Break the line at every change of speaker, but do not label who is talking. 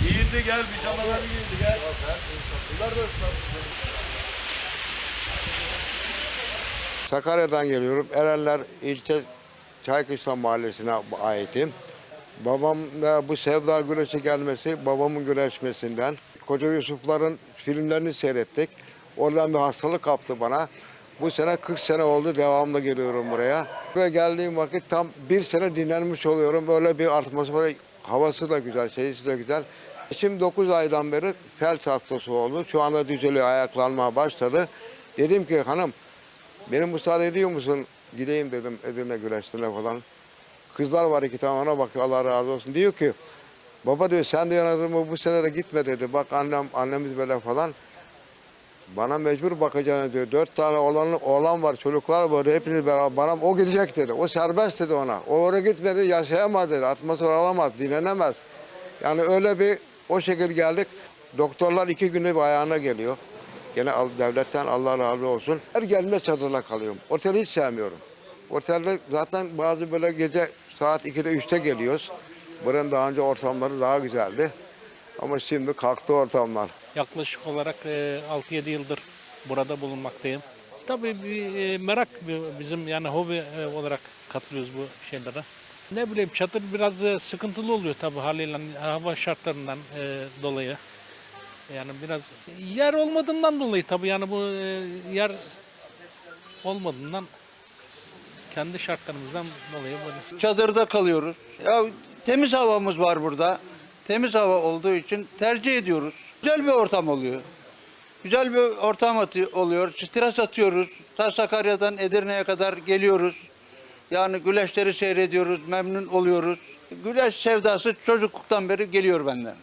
Giyindi gel, pijamaları giyindi gel. Bunlar da
Sakarya'dan geliyorum. Erenler ilçe Çaykışla mahallesine aitim. Babam bu sevda güreşe gelmesi babamın güreşmesinden. Koca Yusufların filmlerini seyrettik. Oradan bir hastalık kaptı bana. Bu sene 40 sene oldu devamlı geliyorum buraya. Buraya geldiğim vakit tam bir sene dinlenmiş oluyorum. Böyle bir artması var. Havası da güzel, şeysi de güzel. Şimdi 9 aydan beri felç hastası oldu. Şu anda düzeliyor, ayaklanmaya başladı. Dedim ki hanım benim müsaade ediyor musun? Gideyim dedim Edirne güreşlerine falan. Kızlar var iki tane ona bakıyor Allah razı olsun. Diyor ki baba diyor sen de yanadın bu sene de gitme dedi. Bak annem annemiz böyle falan. Bana mecbur bakacağını diyor. Dört tane oğlan, oğlan var, çocuklar var. Hepiniz beraber. Bana o gidecek dedi. O serbest dedi ona. O oraya gitmedi, yaşayamaz dedi. Atmosfer alamaz, dinlenemez. Yani öyle bir o şekil geldik. Doktorlar iki günde bir ayağına geliyor. Gene devletten Allah razı olsun. Her geldiğinde çadırla kalıyorum. Oteli hiç sevmiyorum. Otelde zaten bazı böyle gece saat 2'de 3'te geliyoruz. Buranın daha önce ortamları daha güzeldi. Ama şimdi kalktı ortamlar.
Yaklaşık olarak e, 6-7 yıldır burada bulunmaktayım. Tabii bir e, merak bizim yani hobi e, olarak katılıyoruz bu şeylere. Ne bileyim çadır biraz e, sıkıntılı oluyor tabii haliyle hava şartlarından e, dolayı. Yani biraz yer olmadığından dolayı tabii yani bu e, yer olmadığından kendi şartlarımızdan dolayı böyle.
çadırda kalıyoruz. Ya temiz havamız var burada. Temiz hava olduğu için tercih ediyoruz. Güzel bir ortam oluyor. Güzel bir ortam atı- oluyor. Stres atıyoruz. Ta Sakarya'dan Edirne'ye kadar geliyoruz. Yani güleşleri seyrediyoruz, memnun oluyoruz. Güleş sevdası çocukluktan beri geliyor benden.